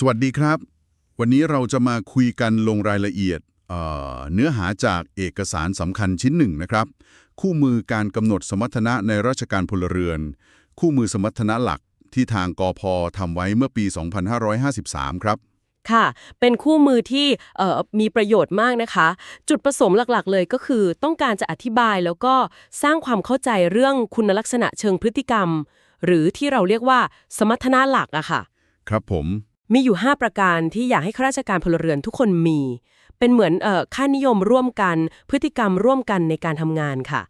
สวัสดีครับ วันนี้เราจะมาคุยกันลงรายละเอียดเอ่อเนื้อหาจากเอกสารสำคัญชิ้นหนึ่งนะครับ คู่มือการกำหนดสมรรถนะในราชการพลเรือน คู่มือสมรรถนะหลักที่ทางกอพทำไว้เมื่อปี 2553 ครับค่ะ เป็นคู่มือที่เอ่อมีประโยชน์มากนะคะ จุดประสงค์หลักๆ เลยก็คือ ต้องการจะอธิบายแล้วก็สร้างความเข้าใจเรื่องคุณลักษณะเชิงพฤติกรรม หรือที่เราเรียกว่าสมรรถนะหลักอะค่ะ ครับผม มีอยู่ 5 ประการที่อยากให้ข้าราชการพลเรือนทุกคนมี เป็นเหมือนเอ่อค่านิยมร่วมกัน พฤติกรรมร่วมกันในการทำงานค่ะ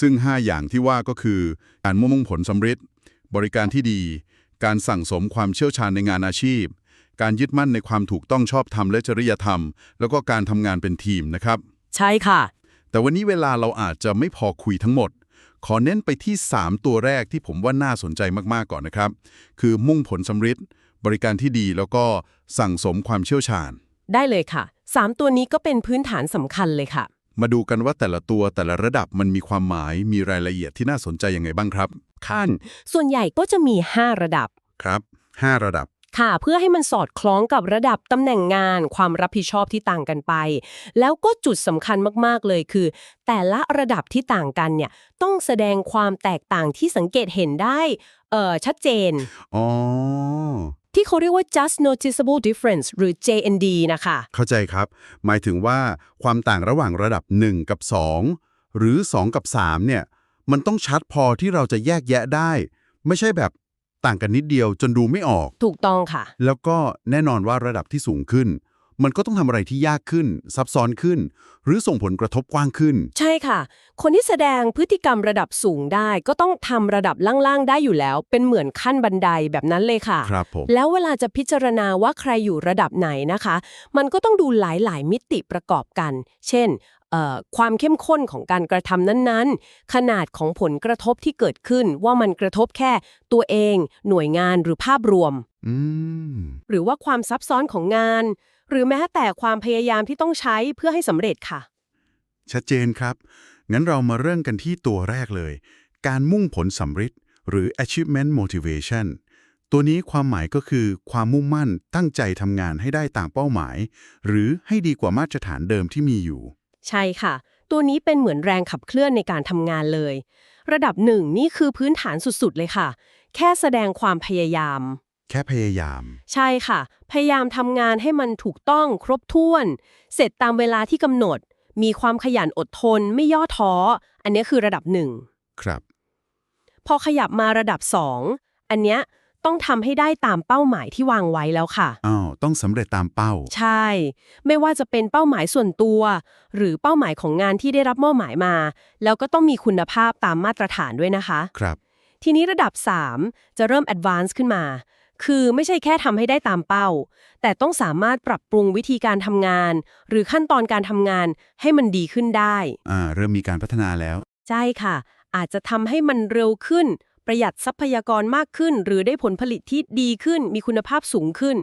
ซึ่ง 5 อย่างที่ว่าก็คือ การมุ่งผลสำเร็จ บริการที่ดี การสั่งสมความเชี่ยวชาญในงานอาชีพ การยึดมั่นในความถูกต้องชอบธรรมและจริยธรรม แล้วก็การทำงานเป็นทีมนะครับ ใช่ค่ะ แต่วันนี้เวลาเราอาจจะไม่พอคุยทั้งหมดขอเน้นไปที่ 3 ตัวแรกที่ผมว่าน่าสนใจมาก ๆ ก่อนนะครับ คือมุ่งผลสำเร็จ บริการที่ดีแล้วก็สั่งสมความเชี่ยวชาญ ได้เลยค่ะ 3 ตัวนี้ก็เป็นพื้นฐานสำคัญเลยค่ะ มาดูกันว่าแต่ละตัวแต่ละระดับมันมีความหมายมีรายละเอียดที่น่าสนใจยังไงบ้างครับ ขั้น ส่วนใหญ่ก็จะมี 5 ระดับ ครับ 5 ระดับ ค่ะ เพื่อให้มันสอดคล้องกับระดับตำแหน่งงาน ความรับผิดชอบที่ต่างกันไป แล้วก็จุดสำคัญมากๆเลยคือ แต่ละระดับที่ต่างกันเนี่ยต้องแสดงความแตกต่างที่สังเกตเห็นได้เอ่อชัดเจน อ๋อ ที่เขาเรียกว่า just noticeable difference หรือ JND นะคะ เข้าใจครับ หมายถึงว่าความต่างระหว่างระดับ 1 กับ 2 หรือ 2 กับ 3 เนี่ย มันต้องชัดพอที่เราจะแยกแยะได้ ไม่ใช่แบบต่างกันนิดเดียวจนดูไม่ออก ถูกต้องค่ะ แล้วก็แน่นอนว่าระดับที่สูงขึ้น มันก็ต้องทำอะไรที่ยากขึ้น ซับซ้อนขึ้น หรือส่งผลกระทบกว้างขึ้น ใช่ค่ะ คนที่แสดงพฤติกรรมระดับสูงได้ ก็ต้องทำระดับล่างๆได้อยู่แล้ว เป็นเหมือนขั้นบันไดแบบนั้นเลยค่ะครับผมแล้วเวลาจะพิจารณาว่าใครอยู่ระดับไหนนะคะ มันก็ต้องดูหลายๆ มิติประกอบกัน เช่นเอ่อความเข้มข้นของการกระทำนั้นๆ ขนาดของผลกระทบที่เกิดขึ้นว่ามันกระทบแค่ตัวเอง หน่วยงานหรือภาพรวมอืมหรือว่าความซับซ้อนของงาน หรือแม้แต่ความพยายามที่ต้องใช้เพื่อให้สำเร็จค่ะ ชัดเจนครับ งั้นเรามาเริ่มกันที่ตัวแรกเลย การมุ่งผลสำเร็จหรือ achievement motivation ตัวนี้ความหมายก็คือความมุ่งมั่นตั้งใจทำงานให้ได้ตามเป้าหมาย หรือให้ดีกว่ามาตรฐานเดิมที่มีอยู่ ใช่ค่ะ ตัวนี้เป็นเหมือนแรงขับเคลื่อนในการทำงานเลย ระดับหนึ่งนี่คือพื้นฐานสุดๆเลยค่ะ แค่แสดงความพยายาม แค่พยายาม ใช่ค่ะ พยายามทำงานให้มันถูกต้องครบถ้วน เสร็จตามเวลาที่กำหนด มีความขยันอดทนไม่ย่อท้อ อันนี้คือระดับหนึ่งครับ พอขยับมาระดับสองอันเนี้ยต้องทำให้ได้ตามเป้าหมายที่วางไว้แล้วค่ะ อ้าว ต้องสำเร็จตามเป้า ใช่ ไม่ว่าจะเป็นเป้าหมายส่วนตัว หรือเป้าหมายของงานที่ได้รับมอบหมายมา แล้วก็ต้องมีคุณภาพตามมาตรฐานด้วยนะคะ ครับ ทีนี้ระดับ 3 จะเริ่ม advance ขึ้นมา คือไม่ใช่แค่ทำให้ได้ตามเป้า แต่ต้องสามารถปรับปรุงวิธีการทำงาน หรือขั้นตอนการทำงานให้มันดีขึ้นได้ อ่า เริ่มมีการพัฒนาแล้ว ใช่ค่ะ อาจจะทำให้มันเร็วขึ้น ประหยัดทรัพยากรมากขึ้น หรือได้ผลผลิตที่ดีขึ้น มีคุณภาพสูงขึ้น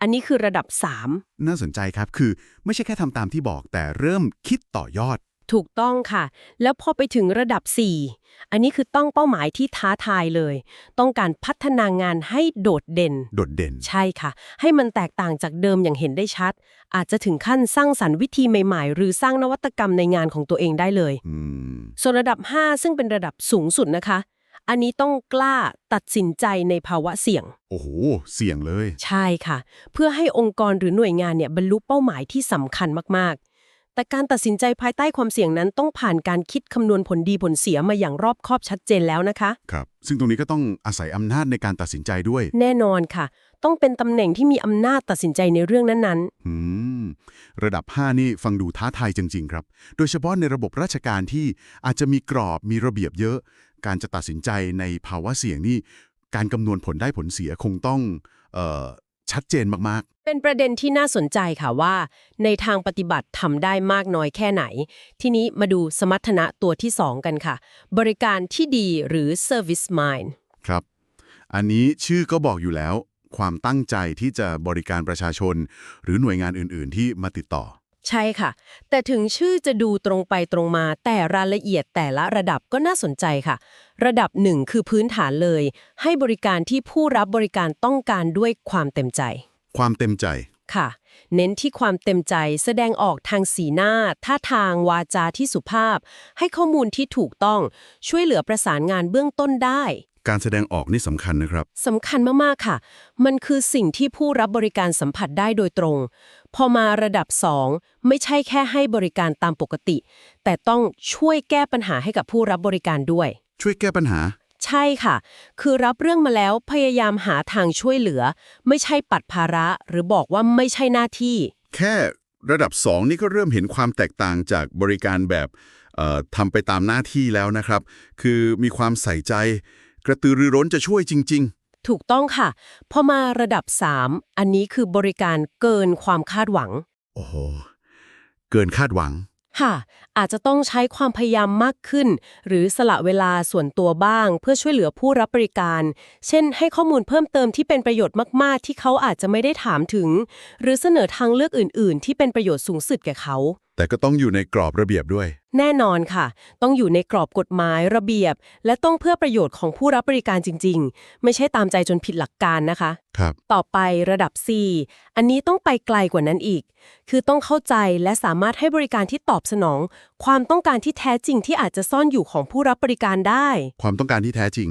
อันนี้คือระดับ 3 น่าสนใจครับคือไม่ใช่แค่ทำตามที่บอกแต่เริ่มคิดต่อยอด ถูกต้องค่ะ แล้วพอไปถึงระดับ 4 อันนี้คือต้องเป้าหมายที่ท้าทายเลย ต้องการพัฒนางานให้โดดเด่น โดดเด่น ใช่ค่ะ ให้มันแตกต่างจากเดิมอย่างเห็นได้ชัด อาจจะถึงขั้นสร้างสรรค์วิธีใหม่ ๆ หรือสร้างนวัตกรรมในงานของตัวเองได้เลยอืมส่วนระดับ 5 ซึ่งเป็นระดับสูงสุดนะคะ อันนี้ต้องกล้าตัดสินใจในภาวะเสี่ยง โอ้โห เสี่ยงเลย ใช่ค่ะ เพื่อให้องค์กรหรือหน่วยงานเนี่ยบรรลุเป้าหมายที่สำคัญมากๆ แต่การตัดสินใจภายใต้ความเสี่ยงนั้นต้องผ่านการคิดคำนวณผลดีผลเสียมาอย่างรอบคอบชัดเจนแล้วนะคะ ครับ ซึ่งตรงนี้ก็ต้องอาศัยอำนาจในการตัดสินใจด้วย แน่นอนค่ะ ต้องเป็นตำแหน่งที่มีอำนาจตัดสินใจในเรื่องนั้นๆอืมระดับ 5 นี่ฟังดูท้าทายจริง ๆ ครับ โดยเฉพาะในระบบราชการที่อาจจะมีกรอบมีระเบียบเยอะ การจะตัดสินใจในภาวะเสี่ยงนี่การคำนวณผลได้ผลเสียคงต้องเอ่อ ชัดเจนมากเป็นประเด็นที่น่าสนใจค่ะว่า ในทางปฏิบัติทำได้มากน้อยแค่ไหน ทีนี้มาดูสมรรถนะตัวที่ 2 กันค่ะ บริการที่ดีหรือ service mind ๆครับ อันนี้ชื่อก็บอกอยู่แล้ว ความตั้งใจที่จะบริการประชาชน หรือหน่วยงานอื่น ๆ ที่มาติดต่อ ใช่ค่ะ แต่ถึงชื่อจะดูตรงไปตรงมา แต่รายละเอียดแต่ละระดับก็น่าสนใจค่ะ ระดับหนึ่งคือพื้นฐานเลย ให้บริการที่ผู้รับบริการต้องการด้วยความเต็มใจ ความเต็มใจค่ะ เน้นที่ความเต็มใจแสดงออกทางสีหน้า ท่าทางวาจาที่สุภาพ ให้ข้อมูลที่ถูกต้องช่วยเหลือประสานงานเบื้องต้นได้ การแสดงออกนี่สำคัญนะครับ สำคัญมากๆค่ะ มันคือสิ่งที่ผู้รับบริการสัมผัสได้โดยตรง พอมาระดับ 2 ไม่ใช่แค่ให้บริการตามปกติ แต่ต้องช่วยแก้ปัญหาให้กับผู้รับบริการด้วย ช่วยแก้ปัญหา ใช่ค่ะ คือรับเรื่องมาแล้วพยายามหาทางช่วยเหลือ ไม่ใช่ปัดภาระหรือบอกว่าไม่ใช่หน้าที่ แค่ระดับ 2 นี่ก็เริ่มเห็นความแตกต่างจากบริการแบบเอ่อทำไปตามหน้าที่แล้วนะครับ คือมีความใส่ใจ กระตือรือร้นจะช่วยจริงถูกต้องค่ะ พอมาระดับ 3 อันนี้คือบริการเกินความคาดหวังๆโอ้โห เกินคาดหวัง ค่ะ อาจจะต้องใช้ความพยายามมากขึ้น หรือสละเวลาส่วนตัวบ้าง เพื่อช่วยเหลือผู้รับบริการ เช่น ให้ข้อมูลเพิ่มเติมที่เป็นประโยชน์มากๆ ที่เขาอาจจะไม่ได้ถามถึง หรือเสนอทางเลือกอื่น ๆ ที่เป็นประโยชน์สูงสุดแก่เขา แต่ก็ต้องอยู่ในกรอบระเบียบด้วย แน่นอนค่ะ ต้องอยู่ในกรอบกฎหมายระเบียบ และต้องเพื่อประโยชน์ของผู้รับบริการจริง ๆ ไม่ใช่ตามใจจนผิดหลักการนะคะ ครับ ต่อไประดับ4อันนี้ต้องไปไกลกว่านั้นอีก คือต้องเข้าใจและสามารถให้บริการที่ตอบสนอง ความต้องการที่แท้จริงที่อาจจะซ่อนอยู่ของผู้รับบริการได้ ความต้องการที่แท้จริง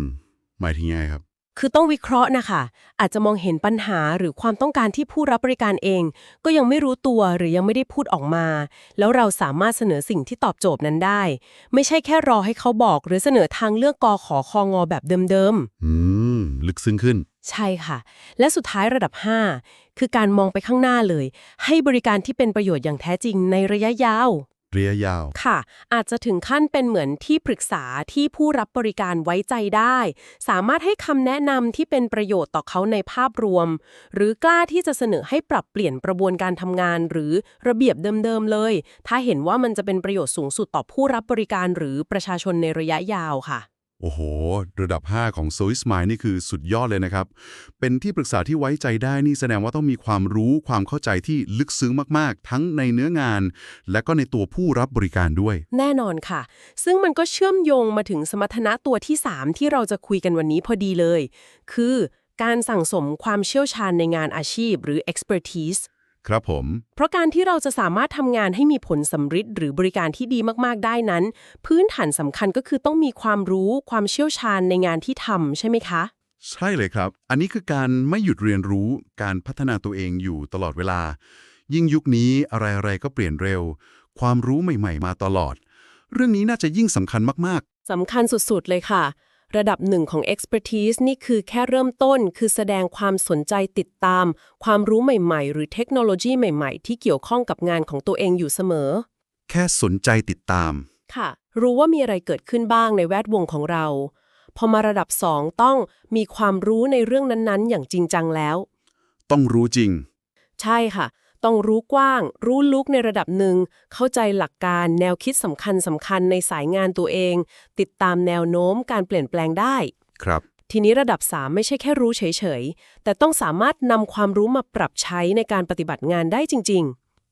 หมายถึงยังไงครับ คือต้องวิเคราะห์นะคะ อาจจะมองเห็นปัญหาหรือความต้องการที่ผู้รับบริการเอง ก็ยังไม่รู้ตัวหรือยังไม่ได้พูดออกมา แล้วเราสามารถเสนอสิ่งที่ตอบโจทย์นั้นได้ ไม่ใช่แค่รอให้เขาบอก หรือเสนอทางเลือกกอขอคองอแบบเดิมๆ อืม ลึกซึ้งขึ้น ใช่ค่ะ และสุดท้ายระดับ 5 คือการมองไปข้างหน้าเลย ให้บริการที่เป็นประโยชน์อย่างแท้จริงในระยะยาว ระยะยาว ค่ะ อาจจะถึงขั้นเป็นเหมือนที่ปรึกษาที่ผู้รับบริการไว้ใจได้ สามารถให้คำแนะนำที่เป็นประโยชน์ต่อเขาในภาพรวม หรือกล้าที่จะเสนอให้ปรับเปลี่ยนกระบวนการทำงาน หรือระเบียบเดิมๆเลย ถ้าเห็นว่ามันจะเป็นประโยชน์สูงสุดต่อผู้รับบริการหรือประชาชนในระยะยาวค่ะ โอ้โห ระดับ 5 ของ s o i s m i l นี่คือสุดยอดเลยนะครับ เป็นที่ปรึกษาที่ไว้ใจได้นี่แสดงว่าต้องมีความรู้ความเข้าใจที่ลึกซึ้งมากๆ ทั้งในเนื้องาน และก็ในตัวผู้รับบริการด้วย แน่นอนค่ะ ซึ่งมันก็เชื่อมโยงมาถึงสมรรถนะตัวที่ 3 ที่เราจะคุยกันวันนี้พอดีเลย คือการสั่งสมความเชี่ยวชาญในงานอาชีพหรือ expertise ครับผม เพราะการที่เราจะสามารถทำงานให้มีผลสำฤทธิ์หรือบริการที่ดีมากๆได้นั้น พื้นฐานสำคัญก็คือต้องมีความรู้ความเชี่ยวชาญในงานที่ทำใช่ไหมคะ ใช่เลยครับ อันนี้คือการไม่หยุดเรียนรู้การพัฒนาตัวเองอยู่ตลอดเวลา ยิ่งยุคนี้อะไรๆก็เปลี่ยนเร็ว ความรู้ใหม่ ๆ มาตลอด เรื่องนี้น่าจะยิ่งสำคัญมากสำคัญสุดๆเลยค่ะ ระดับหนึ่งของ expertise นี่คือแค่เริ่มต้น คือแสดงความสนใจติดตาม ความรู้ใหม่ๆ หรือเทคโนโลยีใหม่ๆ ที่เกี่ยวข้องกับงานของตัวเองอยู่เสมอๆแค่สนใจติดตาม ค่ะ รู้ว่ามีอะไรเกิดขึ้นบ้างในแวดวงของเรา พอมาระดับ2ต้องมีความรู้ในเรื่องนั้นๆ อย่างจริงจังแล้ว ต้องรู้จริง ใช่ค่ะ ต้องรู้กว้าง รู้ลึกในระดับหนึ่ง เข้าใจหลักการแนวคิดสำคัญสำคัญในสายงานตัวเอง ติดตามแนวโน้มการเปลี่ยนแปลงได้ ครับ ทีนี้ระดับ 3 ไม่ใช่แค่รู้เฉยๆ แต่ต้องสามารถนำความรู้มาปรับใช้ในการปฏิบัติงานได้จริง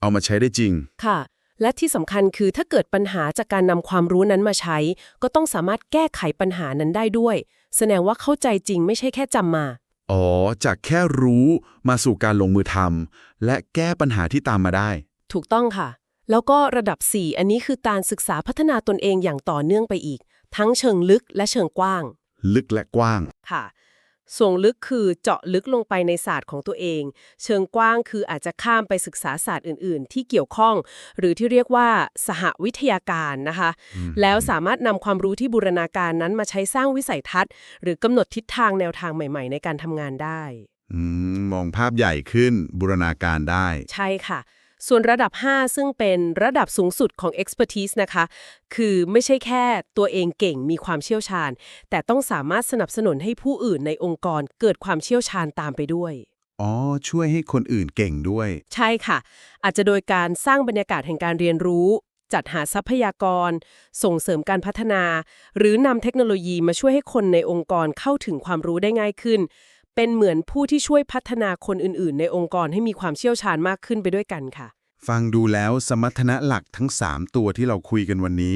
เอามาใช้ได้จริงๆค่ะ และที่สำคัญคือถ้าเกิดปัญหาจากการนำความรู้นั้นมาใช้ ก็ต้องสามารถแก้ไขปัญหานั้นได้ด้วย แสดงว่าเข้าใจจริงไม่ใช่แค่จำมา อ๋อ จากแค่รู้มาสู่การลงมือทำและแก้ปัญหาที่ตามมาได้ ถูกต้องค่ะ แล้วก็ระดับ 4 อันนี้คือการศึกษาพัฒนาตนเองอย่างต่อเนื่องไปอีก ทั้งเชิงลึกและเชิงกว้าง ลึกและกว้างค่ะ ส่วนลึกคือเจาะลึกลงไปในศาสตร์ของตัวเอง เชิงกว้างคืออาจจะข้ามไปศึกษาศาสตร์อื่น ๆ ที่เกี่ยวข้อง หรือที่เรียกว่าสหวิทยาการนะคะ แล้วสามารถนำความรู้ที่บูรณาการนั้นมาใช้สร้างวิสัยทัศน์ หรือกำหนดทิศทางแนวทางใหม่ ๆ ในการทำงานได้อืมมองภาพใหญ่ขึ้นบูรณาการได้ ใช่ค่ะ ส่วนระดับ 5 ซึ่งเป็นระดับสูงสุดของ expertise นะคะ คือไม่ใช่แค่ตัวเองเก่งมีความเชี่ยวชาญ แต่ต้องสามารถสนับสนุนให้ผู้อื่นในองค์กรเกิดความเชี่ยวชาญตามไปด้วยอ๋อ ช่วยให้คนอื่นเก่งด้วย ใช่ค่ะ อาจจะโดยการสร้างบรรยากาศแห่งการเรียนรู้ จัดหาทรัพยากร ส่งเสริมการพัฒนา หรือนำเทคโนโลยีมาช่วยให้คนในองค์กรเข้าถึงความรู้ได้ง่ายขึ้น เป็นเหมือนผู้ที่ช่วยพัฒนาคนอื่นๆ ในองค์กรให้มีความเชี่ยวชาญมากขึ้นไปด้วยกันค่ะ ฟังดูแล้วสมรรถนะหลักทั้ง 3 ตัวที่เราคุยกันวันนี้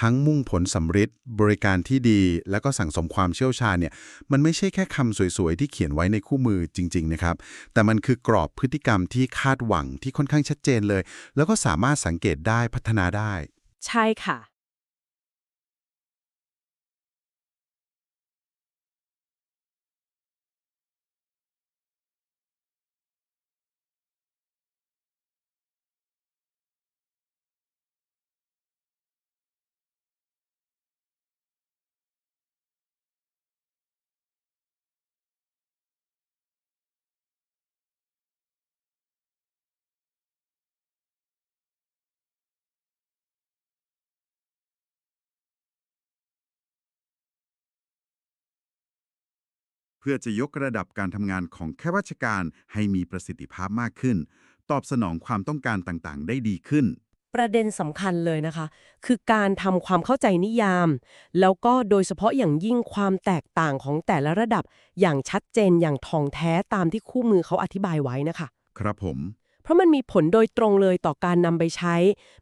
ทั้งมุ่งผลสำฤทธิ์บริการที่ดี แล้วก็สั่งสมความเชี่ยวชาญเนี่ยมันไม่ใช่แค่คำสวยๆ ที่เขียนไว้ในคู่มือจริง ๆ นะครับ แต่มันคือกรอบพฤติกรรมที่คาดหวังที่ค่อนข้างชัดเจนเลย แล้วก็สามารถสังเกตได้พัฒนาได้ ใช่ค่ะ พื่อจะยกระดับการทำงานของข้าราชการให้มีประสิทธิภาพมากขึ้น ตอบสนองความต้องการต่างๆ ได้ดีขึ้น ประเด็นสำคัญเลยนะคะ คือการทำความเข้าใจนิยาม แล้วก็โดยเฉพาะอย่างยิ่งความแตกต่างของแต่ละระดับอย่างชัดเจนอย่างท่องแท้ตามที่คู่มือเขาอธิบายไว้นะคะ ครับผม เพราะมันมีผลโดยตรงเลยต่อการนำไปใช้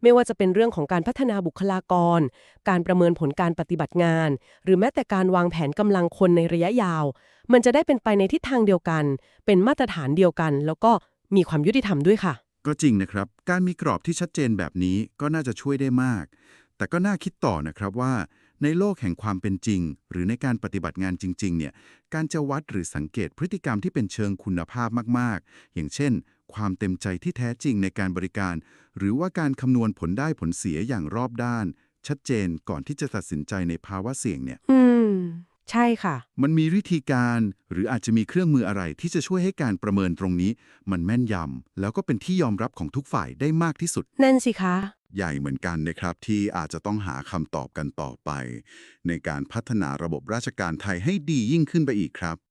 ไม่ว่าจะเป็นเรื่องของการพัฒนาบุคลากร การประเมินผลการปฏิบัติงาน หรือแม้แต่การวางแผนกำลังคนในระยะยาว มันจะได้เป็นไปในทิศทางเดียวกัน เป็นมาตรฐานเดียวกัน แล้วก็มีความยุติธรรมด้วยค่ะ ก็จริงนะครับ การมีกรอบที่ชัดเจนแบบนี้ก็น่าจะช่วยได้มาก แต่ก็น่าคิดต่อนะครับว่า ในโลกแห่งความเป็นจริง หรือในการปฏิบัติงานจริง ๆ เนี่ย การจะวัดหรือสังเกตพฤติกรรมที่เป็นเชิงคุณภาพมาก ๆ อย่างเช่น ความเต็มใจที่แท้จริงในการบริการ หรือว่าการคำนวณผลได้ผลเสียอย่างรอบด้าน ชัดเจนก่อนที่จะตัดสินใจในภาวะเสี่ยงเนี่ย อืม ใช่ค่ะ มันมีวิธีการหรืออาจจะมีเครื่องมืออะไรที่จะช่วยให้การประเมินตรงนี้ มันแม่นยำแล้วก็เป็นที่ยอมรับของทุกฝ่ายได้มากที่สุด นั่นสิคะ ใหญ่เหมือนกันนะครับที่อาจจะต้องหาคำตอบกันต่อไป ในการพัฒนาระบบราชการไทยให้ดียิ่งขึ้นไปอีกครับ